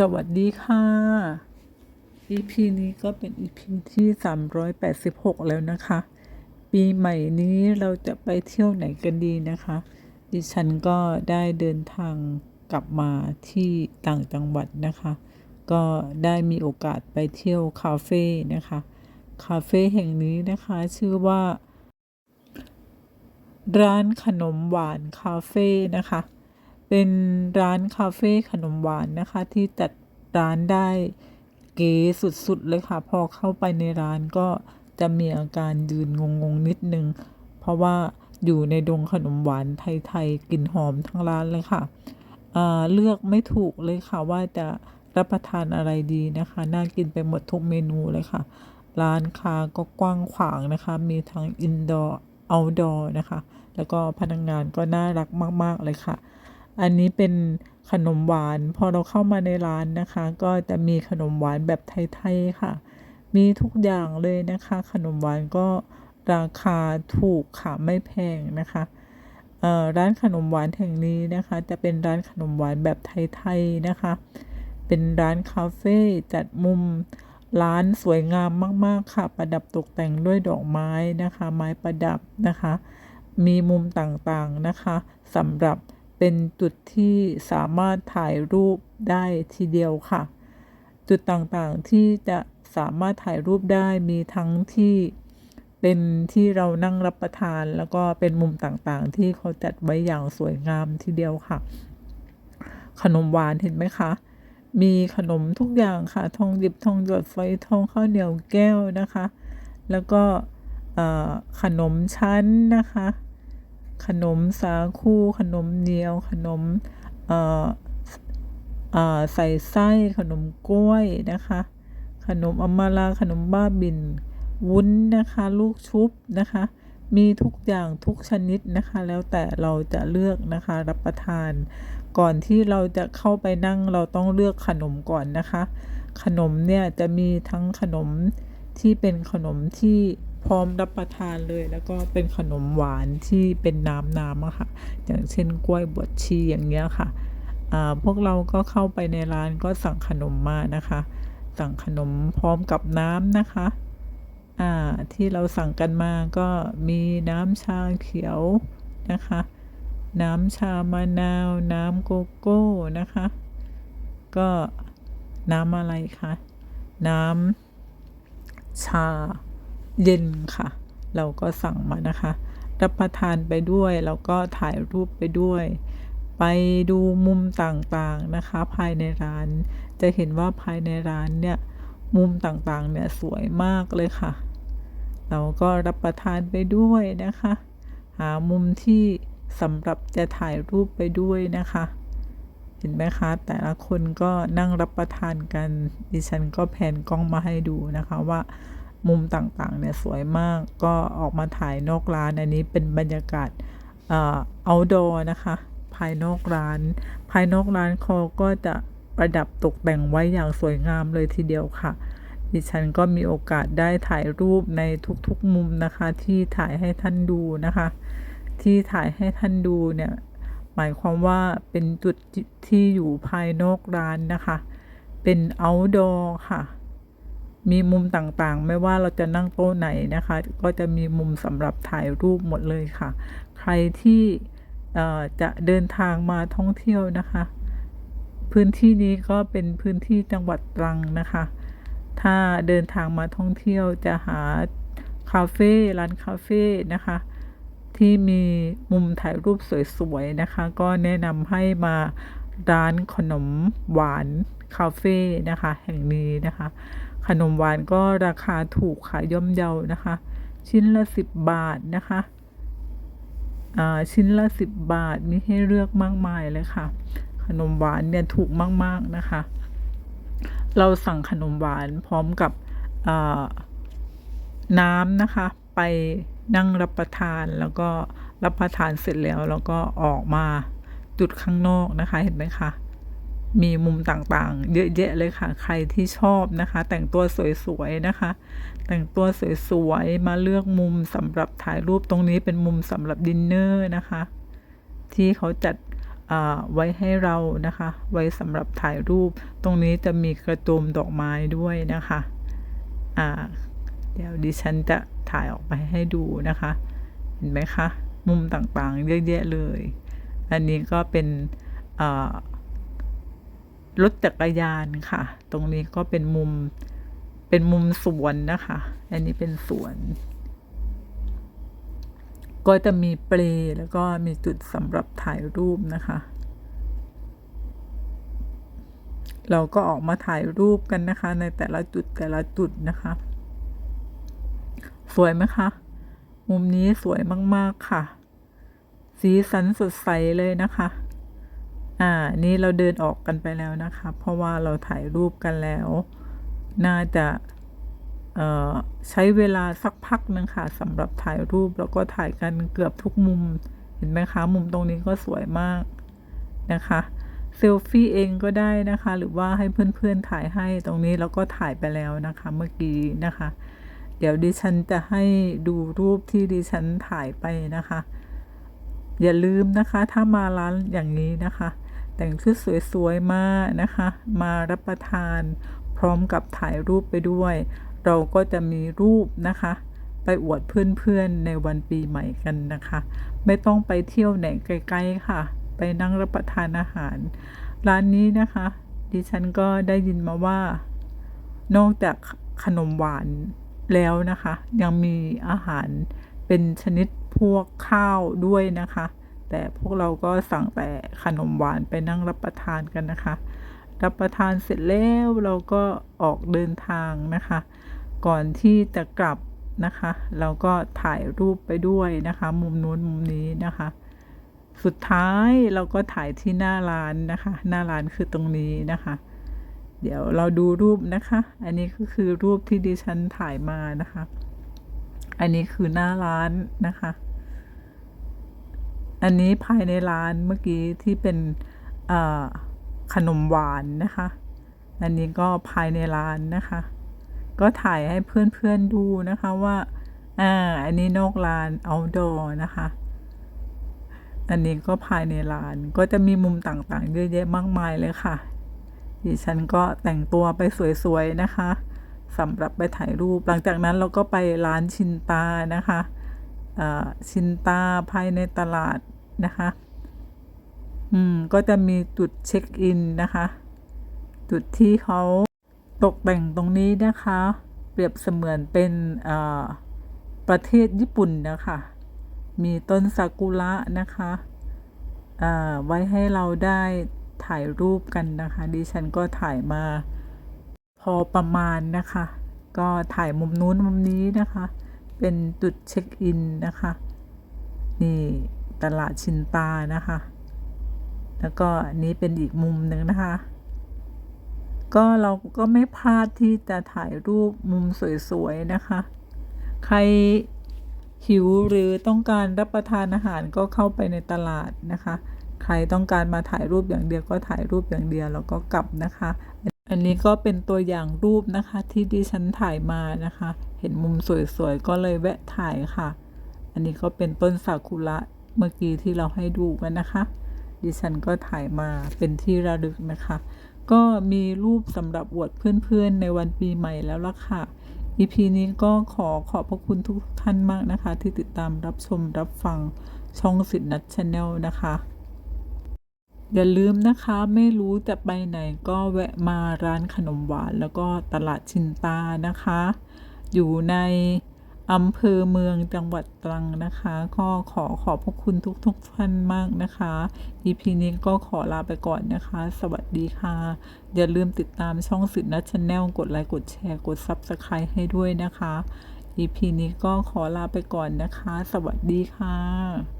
สวัสดีค่ะ EP นี้ก็เป็น EP ที่ 386 แล้วนะคะ ปีใหม่นี้เราจะไปเที่ยวไหนกันดีนะคะ ดิฉันก็ได้เดินทางกลับมาที่ต่างจังหวัดนะคะ ก็ได้มีโอกาสไปเที่ยวคาเฟ่นะคะ คาเฟ่แห่งนี้นะคะชื่อว่า ร้านขนมหวานคาเฟ่นะคะ เป็นร้านคาเฟ่ขนมหวานนะคะ ที่จัดร้านได้เก๋สุดๆเลยค่ะ พอเข้าไปในร้านก็จะมีอาการยืนงงๆนิดนึง เพราะว่าอยู่ในดงขนมหวานไทยๆกลิ่นหอมทั้งร้านเลยค่ะเลือกไม่ถูกเลยค่ะว่าจะรับประทานอะไรดีนะคะ น่ากินไปหมดทุกเมนูเลยค่ะ ร้านค้าก็กว้างขวางนะคะ มีทั้งอินดอร์เอาดอร์นะคะ แล้วก็พนักงงานก็น่ารักมาก ๆ เลยค่ะ อันนี้เป็นขนมหวาน พอเราเข้ามาในร้านนะคะ ก็จะมีขนมหวานแบบไทยๆค่ะ มีทุกอย่างเลยนะคะ ขนมหวานก็ราคาถูกค่ะไม่แพงนะคะร้านขนมหวานแห่งนี้นะคะ จะเป็นร้านขนมหวานแบบไทยๆนะคะ เป็นร้านคาเฟ่จัดมุมร้านสวยงามมาก ๆ ค่ะ ประดับตกแต่งด้วยดอกไม้นะคะ ไม้ประดับนะคะ มีมุมต่างๆนะคะสำหรับ เป็นจุดที่สามารถถ่ายรูปได้ทีเดียวค่ะ จุดต่างๆที่จะสามารถถ่ายรูปได้มีทั้งที่เป็นที่เรานั่งรับประทาน แล้วก็เป็นมุมต่างๆ ที่เขาจัดไว้อย่างสวยงามทีเดียวค่ะ ขนมหวานเห็นไหมคะ มีขนมทุกอย่างค่ะ ทองหยิบทองหยดไฟทองข้าวเหนียวแก้วนะคะ แล้วก็ขนมชั้นนะคะ ขนมสาคู ขนมเหนียว ขนมใส่ไส้ขนมกล้วยนะคะ ขนมอมมาลาขนมบ้าบิน วุ้นนะคะ ลูกชุบนะคะ มีทุกอย่างทุกชนิดนะคะ แล้วแต่เราจะเลือกนะคะ รับประทาน ก่อนที่เราจะเข้าไปนั่งเราต้องเลือกขนมก่อนนะคะ ขนมเนี่ยจะมีทั้งขนมที่เป็นขนมที่ พร้อมรับประทานเลยแล้วก็เป็นขนมหวานที่เป็นน้ำน้ำอะค่ะ อย่างเช่นกล้วยบวชชีอย่างเงี้ยค่ะอ่าพวกเราก็เข้าไปในร้านก็สั่งขนมมานะคะ สั่งขนมพร้อมกับน้ำนะคะอ่าที่เราสั่งกันมาก็มีน้ำชาเขียวนะคะ น้ำชามะนาว น้ำโกโก้นะคะ ก็น้ำอะไรคะ น้ำชา เย็นค่ะ เราก็สั่งมานะคะ รับประทานไปด้วย แล้วก็ถ่ายรูปไปด้วย ไปดูมุมต่างๆนะคะ ภายในร้าน จะเห็นว่าภายในร้านเนี่ย มุมต่างๆเนี่ยสวยมากเลยค่ะ เราก็รับประทานไปด้วยนะคะ หามุมที่สำหรับจะถ่ายรูปไปด้วยนะคะ เห็นไหมคะ แต่ละคนก็นั่งรับประทานกัน ดิฉันก็แผนกล้องมาให้ดูนะคะว่า มุมต่างๆเนี่ยสวยมากก็ออกมาถ่ายนอกร้านอันนี้เป็นบรรยากาศเอ่อ outdoor นะคะ ภายนอกร้าน ภายนอกร้านเขาก็จะประดับตกแต่งไว้อย่างสวยงามเลยทีเดียวค่ะ ดิฉันก็มีโอกาสได้ถ่ายรูปในทุกๆมุมนะคะ ที่ถ่ายให้ท่านดูนะคะ ที่ถ่ายให้ท่านดูเนี่ยหมายความว่าเป็นจุดที่อยู่ภายนอกร้านนะคะ เป็น outdoor ค่ะ มีมุมต่างๆ ไม่ว่าเราจะนั่งโต๊ะไหนนะคะ ก็จะมีมุมสำหรับถ่ายรูปหมดเลยค่ะ ใครที่จะเดินทางมาท่องเที่ยวนะคะ พื้นที่นี้ก็เป็นพื้นที่จังหวัดตรังนะคะ ถ้าเดินทางมาท่องเที่ยวจะหาคาเฟ่ร้านคาเฟ่นะคะ ที่มีมุมถ่ายรูปสวยๆนะคะ ก็แนะนำให้มาร้านขนมหวานคาเฟ่นะคะ แห่งนี้นะคะ ขนมหวานก็ราคาถูกค่ะย่อมเยานะคะ ชิ้นละสิบบาทนะคะอ่าชิ้นละสิบบาทมีให้เลือกมากมายเลยค่ะ ขนมหวานเนี่ยถูกมาก ๆนะคะ เราสั่งขนมหวานพร้อมกับอ่าน้ำนะคะ ไปนั่งรับประทานแล้วก็รับประทานเสร็จแล้ว แล้วก็ออกมาจุดข้างนอกนะคะเห็นไหมคะ มีมุมต่างๆ เยอะแยะเลยค่ะ ใครที่ชอบนะคะ แต่งตัวสวยๆนะคะ แต่งตัวสวยๆมาเลือกมุมสำหรับถ่ายรูปตรงนี้เป็นมุมสำหรับดินเนอร์นะคะ ที่เขาจัดไว้ให้เรานะคะ ไว้สำหรับถ่ายรูป ตรงนี้จะมีกระตุมดอกไม้ด้วยนะคะอ่าเดี๋ยวดิฉันจะถ่ายออกไปให้ดูนะคะ เห็นไหมคะ มุมต่างๆเยอะแยะเลย อันนี้ก็เป็นอ่า รถจักรยานค่ะ ตรงนี้ก็เป็นมุมเป็นมุมสวนนะคะ อันนี้เป็นสวน ก็จะมีเปลแล้วก็มีจุดสำหรับถ่ายรูปนะคะ เราก็ออกมาถ่ายรูปกันนะคะ ในแต่ละจุดแต่ละจุดนะคะ สวยไหมคะ มุมนี้สวยมาก ๆ ค่ะ สีสันสดใสเลยนะคะ อ่า นี่เราเดินออกกันไปแล้วนะคะ เพราะว่าเราถ่ายรูปกันแล้ว น่าจะเอ่อใช้เวลาสักพักหนึ่งค่ะสำหรับถ่ายรูปแล้วก็ถ่ายกันเกือบทุกมุม เห็นไหมคะ มุมตรงนี้ก็สวยมากนะคะเซลฟี่เองก็ได้นะคะ หรือว่าให้เพื่อนๆถ่ายให้ตรงนี้เราก็ถ่ายไปแล้วนะคะเมื่อกี้นะคะ เดี๋ยวดิฉันจะให้ดูรูปที่ดิฉันถ่ายไปนะคะ อย่าลืมนะคะ ถ้ามาร้านอย่างนี้นะคะ แต่งชุดสวยๆ มากนะคะ มารับประทาน พร้อมกับถ่ายรูปไปด้วย เราก็จะมีรูปนะคะ ไปอวดเพื่อนๆ ในวันปีใหม่กันนะคะ ไม่ต้องไปเที่ยวไหนไกลๆค่ะ ไปนั่งรับประทานอาหาร ร้านนี้นะคะ ดิฉันก็ได้ยินมาว่า นอกจากขนมหวานแล้วนะคะ ยังมีอาหารเป็นชนิดพวกข้าวด้วยนะคะ แต่พวกเราก็สั่งแต่ขนมหวานไปนั่งรับประทานกันนะคะ รับประทานเสร็จแล้วเราก็ออกเดินทางนะคะ ก่อนที่จะกลับนะคะ เราก็ถ่ายรูปไปด้วยนะคะ มุมนู้นมุมนี้นะคะ สุดท้ายเราก็ถ่ายที่หน้าร้านนะคะ หน้าร้านคือตรงนี้นะคะ เดี๋ยวเราดูรูปนะคะ อันนี้ก็คือรูปที่ดิฉันถ่ายมานะคะ อันนี้คือหน้าร้านนะคะ อันนี้ภายในร้านเมื่อกี้ที่เป็นขนมหวานนะคะ อันนี้ก็ภายในร้านนะคะ ก็ถ่ายให้เพื่อนๆดูนะคะว่าอ่าอันนี้นอกร้าน outdoor นะคะ อันนี้ก็ภายในร้านก็จะมีมุมต่างๆเยอะแยะมากมายเลยค่ะ ดิฉันก็แต่งตัวไปสวยๆนะคะสำหรับไปถ่ายรูป หลังจากนั้นเราก็ไปร้านชินตานะคะ ชินตาภายในตลาดนะคะ อืม ก็จะมีจุดเช็คอินนะคะ จุดที่เขาตกแต่งตรงนี้นะคะ เปรียบเสมือนเป็นประเทศญี่ปุ่นนะคะ มีต้นซากุระนะคะไว้ให้เราได้ถ่ายรูปกันนะคะ ดิฉันก็ถ่ายมาพอประมาณนะคะ ก็ถ่ายมุมนู้นมุมนี้นะคะ เป็นจุดเช็คอินนะคะ นี่ตลาดชินตานะคะ แล้วก็นนี้เป็นอีกมุมหนึ่งนะคะ ก็เราก็ไม่พลาดที่จะถ่ายรูปมุมสวยๆนะคะ ใครหิวหรือต้องการรับประทานอาหารก็เข้าไปในตลาดนะคะ ใครต้องการมาถ่ายรูปอย่างเดียวก็ถ่ายรูปอย่างเดียวแล้วก็กลับนะคะ อันนี้ก็เป็นตัวอย่างรูปนะคะที่ดิฉันถ่ายมานะคะ เห็นมุมสวยๆก็เลยแวะถ่ายค่ะ อันนี้ก็เป็นต้นซากุระเมื่อกี้ที่เราให้ดูกันนะคะ ดิฉันก็ถ่ายมาเป็นที่ระลึกนะคะ ก็มีรูปสำหรับอวดเพื่อนๆในวันปีใหม่แล้วล่ะค่ะ EP นี้ก็ขอขอบพระคุณทุกท่านมากนะคะ ที่ติดตามรับชมรับฟังช่องสิทธินัทชาแนลนะคะ อย่าลืมนะคะไม่รู้จะไปไหนก็แวะมาร้านขนมหวาน แล้วก็ตลาดชินตานะคะ อยู่ในอำเภอเมืองจังหวัดตรังนะคะ ก็ขอขอบพระคุณทุกๆท่านมากนะคะ EP นี้ก็ขอลาไปก่อนนะคะ สวัสดีค่ะ อย่าลืมติดตามช่องสิทธินัทชแนลกดไลค์กดแชร์กด Subscribe ให้ด้วยนะคะ EP นี้ก็ขอลาไปก่อนนะคะ สวัสดีค่ะ